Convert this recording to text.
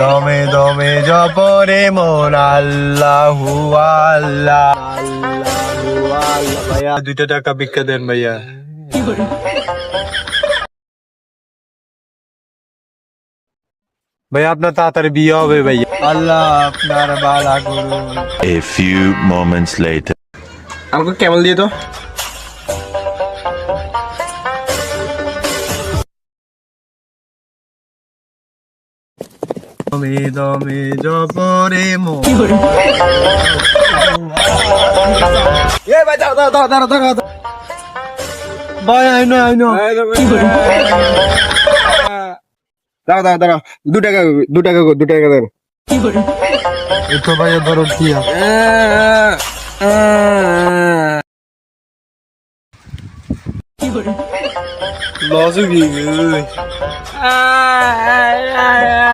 দমে দমে জপরে মন আল্লাহু আল্লাহ। আল্লাহু আল্লাহ ভাইয়া দুইটা টাকা ভিক্ষা দেন ভাইয়া। ভাইয়া আপনার তাড়াতাড়ি বিয়ে হবে ভাইয়া। আল্লাহ আপনার বালা করুন। A few moments later. আমাকে কেমন দিয়ে তো দমে দমে জপরে এ ভাই দাঁড়া দাঁড়া দাঁড়া দাঁড়া দাঁড়া ভাই আইনো আইনো দাঁড়া দাঁড়া দাঁড়া দু টাকা দু টাকা দু টাকা দেন। এতো ভাইয়া ধরো কি লস